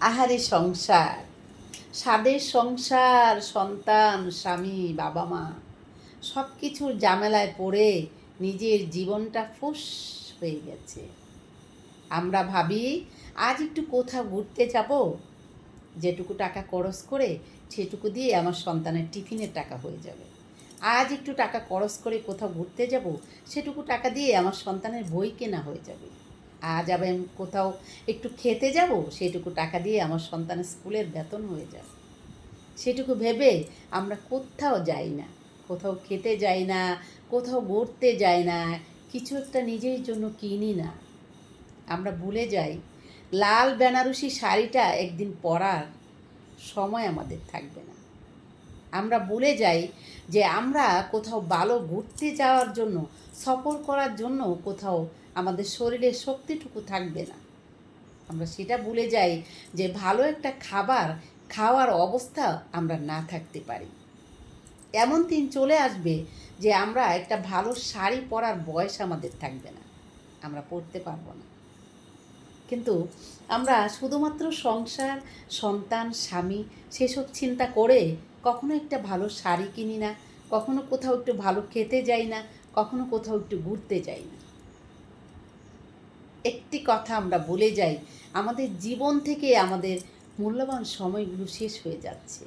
আহারে সংসার। স্বাদের সংসার, সন্তান, স্বামী, বাবা মা। সব কিছুর জামেলায় পড়ে নিজের জীবনটা ফুস হয়ে গেছে। আমরা ভাবি, আজ একটু কোথাও ঘুরতে যাব। যেটুকু টাকা খরচ করে, সেটুকু দিয়ে আমার সন্তানের টিফিনের টাকা হয়ে যাবে। আজ একটু টাকা খরচ করে কোথাও ঘুরতে যাব, সেটুকু টাকা দিয়ে আমার সন্তানের বই কেনা হয়ে যাবে। আজ আমি কোথাও একটু খেতে যাব সেটুকু টাকা দিয়ে আমার সন্তানের স্কুলের বেতন হয়ে যাবে। সেটুকু ভেবে আমরা কোথাও যাই না, কোথাও খেতে যাই না, কোথাও ঘুরতে যাই না, কিছু একটা নিজের জন্য কিনি না। আমরা ভুলে যাই, লাল বেনারসি শাড়িটা একদিন পরার সময় আমাদের থাকবে না। আমরা ভুলে যাই যে আমরা কোথাও ভালো ঘুরতে যাওয়ার জন্য, সফর করার জন্য কোথাও আমাদের শরীরে শক্তিটুকু থাকবে না। আমরা সেটা ভুলে যাই যে ভালো একটা খাবার খাওয়ার অবস্থা আমরা না থাকতে পারি। এমন দিন চলে আসবে যে আমরা একটা ভালো শাড়ি পরার বয়স আমাদের থাকবে না। আমরা পরতে পারব না। কিন্তু আমরা শুধুমাত্র সংসার, সন্তান, স্বামী সেসব চিন্তা করে কখনো একটা ভালো শাড়ি কিনি না, কখনো কোথাও একটু ভালো খেতে যাই না, কখনো কোথাও একটু ঘুরতে যাই না। একটি কথা আমরা বলে যাই, আমাদের জীবন থেকে আমাদের মূল্যবান সময়গুলো শেষ হয়ে যাচ্ছে।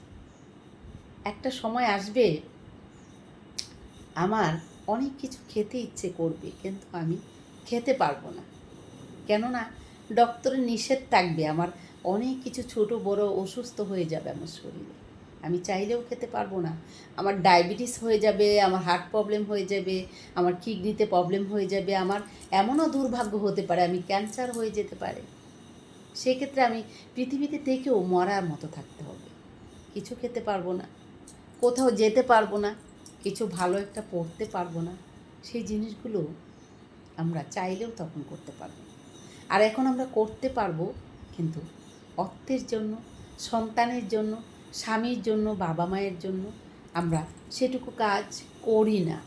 একটা সময় আসবে, আমার অনেক কিছু খেতে ইচ্ছে করবে, কিন্তু আমি খেতে পারব না। কেননা, ডক্টরের নিষেধ থাকবে, আমার অনেক কিছু ছোট, বড়, অসুস্থ হয়ে যাবে আমার শরীরে। আমি চাইলেও খেতে পারব না। আমার ডায়াবেটিস হয়ে যাবে, আমার হার্ট প্রবলেম হয়ে যাবে, আমার কিডনিতে প্রবলেম হয়ে যাবে, আমার এমনও দুর্ভাগ্য হতে পারে, আমি ক্যান্সার হয়ে যেতে পারে। সেক্ষেত্রে আমি পৃথিবীতে থেকেও মরার মতো থাকতে হবে। কিছু খেতে পারব না, কোথাও যেতে পারব না, কিছু ভালো একটা পড়তে পারব না, সেই জিনিসগুলো আমরা চাইলেও তখন করতে পারব আর এখন আমরা করতে পারব, কিন্তু অর্থের জন্য, সন্তানের জন্য স্বামীর জন্য, বাবা মায়ের জন্য আমরা সেটুকু কাজ করি না।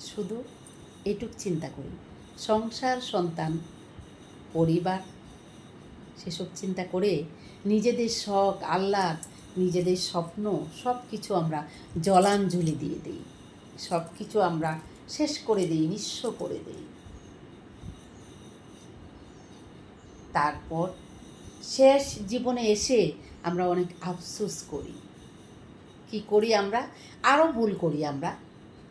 শুধু এটুক চিন্তা করি। সংসার, সন্তান, পরিবার, সেসব চিন্তা করে নিজেদের শখ, আহ্লাদ, নিজেদের স্বপ্ন সব কিছু আমরা জলাঞ্জলি দিয়ে দিই। সব কিছু আমরা শেষ করে দিই, নিঃস্ব করে দিই। তারপর শেষ জীবনে এসে আমরা অনেক আফসোস করি। কি করি আমরা? আরও ভুল করি আমরা।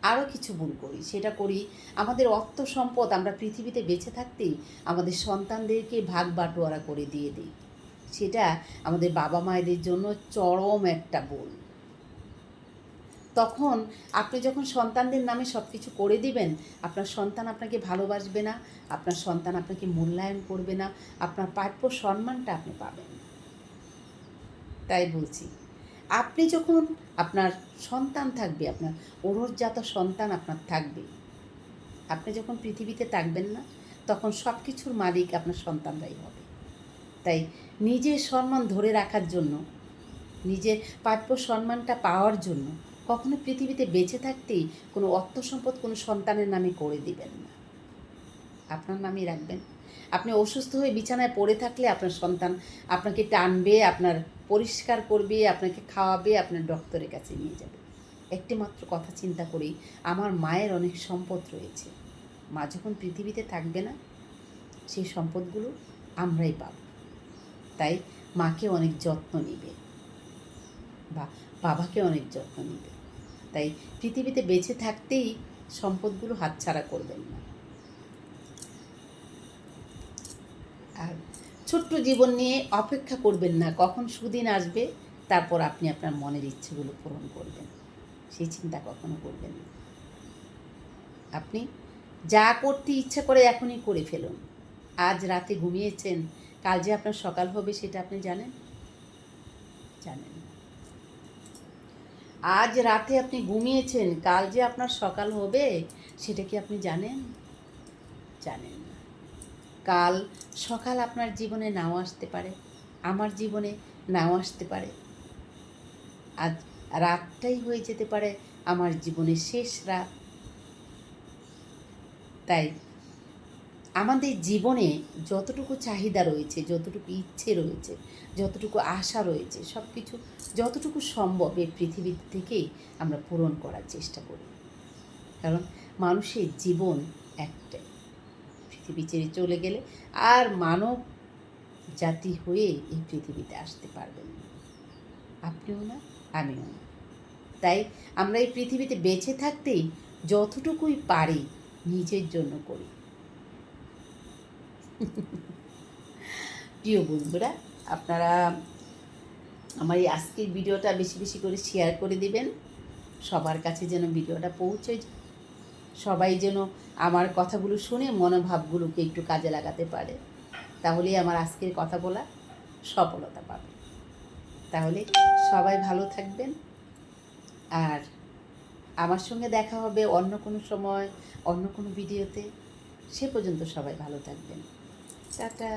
আরও কিছু ভুল করি। সেটা করি আমাদের অর্থ সম্পদ আমরা পৃথিবীতে বেঁচে থাকতেই আমাদের সন্তানদেরকে ভাগ বাটোয়ারা করে দিয়ে দিই। সেটা আমাদের বাবা মায়েদের জন্য চরম একটা ভুল। তখন আপনি যখন সন্তানদের নামে সব কিছু করে দিবেন, আপনার সন্তান আপনাকে ভালোবাসবে না, আপনার সন্তান আপনাকে মূল্যায়ন করবে না, আপনার প্রাপ্য সম্মানটা আপনি পাবেন তাই বলছি। আপনি যখন আপনার সন্তান থাকবে, আপনার ওরজাত সন্তান আপনার থাকবে, আপনি যখন পৃথিবীতে থাকবেন না, তখন সব কিছুর মালিক আপনার সন্তানরাই হবে। তাই নিজের সম্মান ধরে রাখার জন্য, নিজের প্রাপ্য সম্মানটা পাওয়ার জন্য কখনো পৃথিবীতে বেঁচে থাকতেই কোনো অর্থ সম্পদ কোনো সন্তানের নামে করে দিবেন না। আপনার নামই রাখবেন। আপনি অসুস্থ হয়ে বিছানায় পড়ে থাকলে আপনার সন্তান আপনাকে টানবে, আপনার পরিষ্কার করবে, আপনাকে খাওয়াবে, আপনার ডক্টরের কাছে নিয়ে যাবে। একটি মাত্র কথা চিন্তা করি আমার মায়ের অনেক সম্পদ রয়েছে। মা যখন পৃথিবীতে থাকবে না সেই সম্পদগুলো আমরাই পাব। তাই মাকে অনেক যত্ন নিবে বা বাবাকে অনেক যত্ন নিবে। তাই পৃথিবীতে বেঁচে থাকতেই সম্পদগুলো হাতছাড়া করবেন না আর ছোট্ট জীবন নিয়ে অপেক্ষা করবেন না। কখন সুদিন আসবে, তারপর আপনি আপনার মনের ইচ্ছেগুলো পূরণ করবেন। সেই চিন্তা কখনো করবেন না। আপনি যা করতে ইচ্ছা করে এখনই করে ফেলুন। আজ রাতে ঘুমিয়েছেন, কাল যে আপনার সকাল হবে সেটা আপনি জানেন? জানেন আজ রাতে আপনি ঘুমিয়েছেন, কাল যে আপনার সকাল হবে, সেটা কি আপনি জানেন? জানেন কাল সকাল আপনার জীবনে নাও আসতে পারে, আমার জীবনে নাও আসতে পারে। আজ রাতটাই হয়ে যেতে পারে, আমার জীবনের শেষ রাত। তাই আমাদের জীবনে যতটুকু চাহিদা রয়েছে, যতটুকু ইচ্ছে রয়েছে, যতটুকু আশা রয়েছে সব কিছু যতটুকু সম্ভব এই পৃথিবী থেকেই আমরা পূরণ করার চেষ্টা করি। কারণ মানুষের জীবন একটাই। পৃথিবী ছেড়ে চলে গেলে আর মানব জাতি হয়ে এই পৃথিবীতে আসতে পারবেন না। আপনিও না, আমিও না। তাই আমরা এই পৃথিবীতে বেঁচে থাকতেই যতটুকুই পারি নিজের জন্য করি। প্রিয় বন্ধুরা, আপনারা আমার এই আজকের ভিডিওটা বেশি বেশি করে শেয়ার করে দিবেন। সবার কাছে যেন ভিডিওটা পৌঁছে যায়। সবাই যেন আমার কথাগুলো শুনে মনোভাবগুলোকে একটু কাজে লাগাতে পারে। তাহলেই আমার আজকের কথা বলা সফলতা পাবে। তাহলে সবাই ভালো থাকবেন। আর আমার সঙ্গে দেখা হবে অন্য কোনো সময়, অন্য কোনো ভিডিওতে। সে পর্যন্ত সবাই ভালো থাকবেন। টাটা।